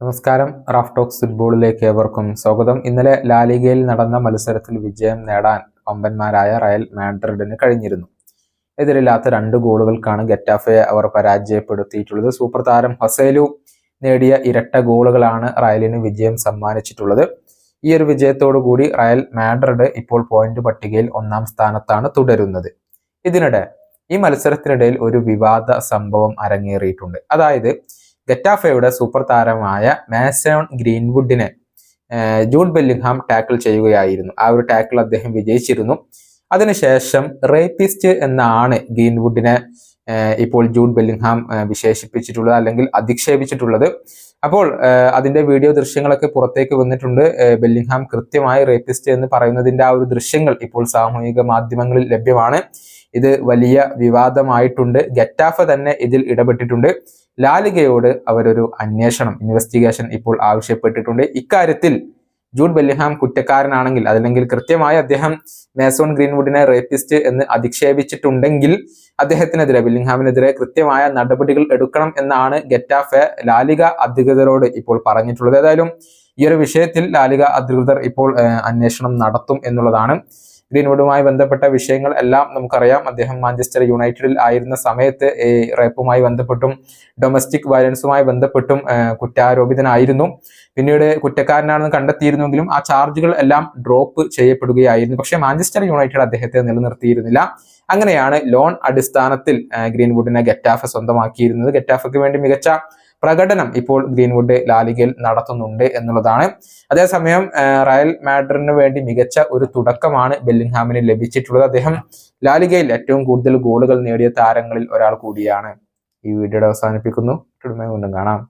നമസ്കാരം. Raf talks ഫുട്ബോളിലേക്ക് ഏവർക്കും സ്വാഗതം. ഇന്നലെ ലാലിഗയിൽ നടന്ന മത്സരത്തിൽ വിജയം നേടാൻ വമ്പന്മാരായ റയൽ മാഡ്രിഡിന് കഴിഞ്ഞിരുന്നു. എതിരില്ലാത്ത രണ്ട് ഗോളുകൾക്കാണ് ഗെറ്റാഫയെ അവർ പരാജയപ്പെടുത്തിയിട്ടുള്ളത്. സൂപ്പർ താരം ഹസേലു നേടിയ ഇരട്ട ഗോളുകളാണ് റയലിന് വിജയം സമ്മാനിച്ചിട്ടുള്ളത്. ഈ ഒരു വിജയത്തോടു കൂടി റയൽ മാഡ്രിഡ് ഇപ്പോൾ പോയിന്റ് പട്ടികയിൽ ഒന്നാം സ്ഥാനത്താണ് തുടരുന്നത്. ഇതിനിടെ ഈ മത്സരത്തിനിടയിൽ ഒരു വിവാദ സംഭവം അരങ്ങേറിയിട്ടുണ്ട്. അതായത് ഗറ്റാഫയുടെ സൂപ്പർ താരമായ മാസോൺ ഗ്രീൻവുഡിനെ ജൂഡ് ബെല്ലിംഗ്ഹാം ടാക്കിൾ ചെയ്യുകയായിരുന്നു. ആ ഒരു ടാക്കിൾ അദ്ദേഹം വിജയിച്ചിരുന്നു. അതിനുശേഷം റേപ്പിസ്റ്റ് എന്നാണ് ഗ്രീൻവുഡിനെ ഇപ്പോൾ ജൂഡ് ബെല്ലിംഗ്ഹാം വിശേഷിപ്പിച്ചിട്ടുള്ളത് അല്ലെങ്കിൽ അധിക്ഷേപിച്ചിട്ടുള്ളത്. അപ്പോൾ അതിന്റെ വീഡിയോ ദൃശ്യങ്ങളൊക്കെ പുറത്തേക്ക് വന്നിട്ടുണ്ട്. ബെല്ലിംഗ്ഹാം കൃത്യമായി റേപ്പിസ്റ്റ് എന്ന് പറയുന്നതിന്റെ ആ ഒരു ദൃശ്യങ്ങൾ ഇപ്പോൾ സാമൂഹിക മാധ്യമങ്ങളിൽ ലഭ്യമാണ്. ഇത് വലിയ വിവാദമായിട്ടുണ്ട്. ഗറ്റാഫ തന്നെ ഇതിൽ ഇടപെട്ടിട്ടുണ്ട്. ലാലികയോട് അവരൊരു അന്വേഷണം ഇൻവെസ്റ്റിഗേഷൻ ഇപ്പോൾ ആവശ്യപ്പെട്ടിട്ടുണ്ട്. ഇക്കാര്യത്തിൽ ജൂഡ് ബെല്ലിഹാം കുറ്റക്കാരനാണെങ്കിൽ അതല്ലെങ്കിൽ കൃത്യമായി അദ്ദേഹം മേസോൺ ഗ്രീൻവുഡിനെ റേപ്പിസ്റ്റ് എന്ന് അധിക്ഷേപിച്ചിട്ടുണ്ടെങ്കിൽ അദ്ദേഹത്തിനെതിരെ ബെല്ലിംഗ്ഹാമിനെതിരെ കൃത്യമായ നടപടികൾ എടുക്കണം എന്നാണ് ഗറ്റാഫെ ലാലിക അധികൃതരോട് ഇപ്പോൾ പറഞ്ഞിട്ടുള്ളത്. ഏതായാലും ഈ ഒരു വിഷയത്തിൽ ലാലിക അധികൃതർ ഇപ്പോൾ അന്വേഷണം നടത്തും എന്നുള്ളതാണ് ഗ്രീൻവുഡുമായി ബന്ധപ്പെട്ട വിഷയങ്ങൾ എല്ലാം നമുക്കറിയാം. അദ്ദേഹം മാഞ്ചസ്റ്റർ യുണൈറ്റഡിൽ ആയിരുന്ന സമയത്ത് ഈ റേപ്പുമായി ബന്ധപ്പെട്ടും ഡൊമസ്റ്റിക് വയലൻസുമായി ബന്ധപ്പെട്ടും കുറ്റാരോപിതനായിരുന്നു. പിന്നീട് കുറ്റക്കാരനാണെന്ന് കണ്ടെത്തിയിരുന്നെങ്കിലും ആ ചാർജുകൾ എല്ലാം ഡ്രോപ്പ് ചെയ്യപ്പെടുകയായിരുന്നു. പക്ഷെ മാഞ്ചസ്റ്റർ യുണൈറ്റഡ് അദ്ദേഹത്തെ നിലനിർത്തിയിരുന്നില്ല. അങ്ങനെയാണ് ലോൺ അടിസ്ഥാനത്തിൽ ഗ്രീൻവുഡിനെ ഗെറ്റാഫ സ്വന്തമാക്കിയിരുന്നത്. ഗറ്റാഫയ്ക്ക് വേണ്ടി മികച്ച പ്രകടനം ഇപ്പോൾ ഗ്രീൻവുഡ് ലാലിഗയിൽ നടത്തുന്നുണ്ട് എന്നുള്ളതാണ്. അതേസമയം റയൽ മാഡ്രിഡിന് വേണ്ടി മികച്ച ഒരു തുടക്കമാണ് ബെല്ലിംഗ്ഹാമിന് ലഭിച്ചിട്ടുള്ളത്. അദ്ദേഹം ലാലിഗയിൽ ഏറ്റവും കൂടുതൽ ഗോളുകൾ നേടിയ താരങ്ങളിൽ ഒരാൾ കൂടിയാണ്. ഈ വീഡിയോയുടെ അവസാനിപ്പിക്കുന്നു. വീണ്ടും കാണാം.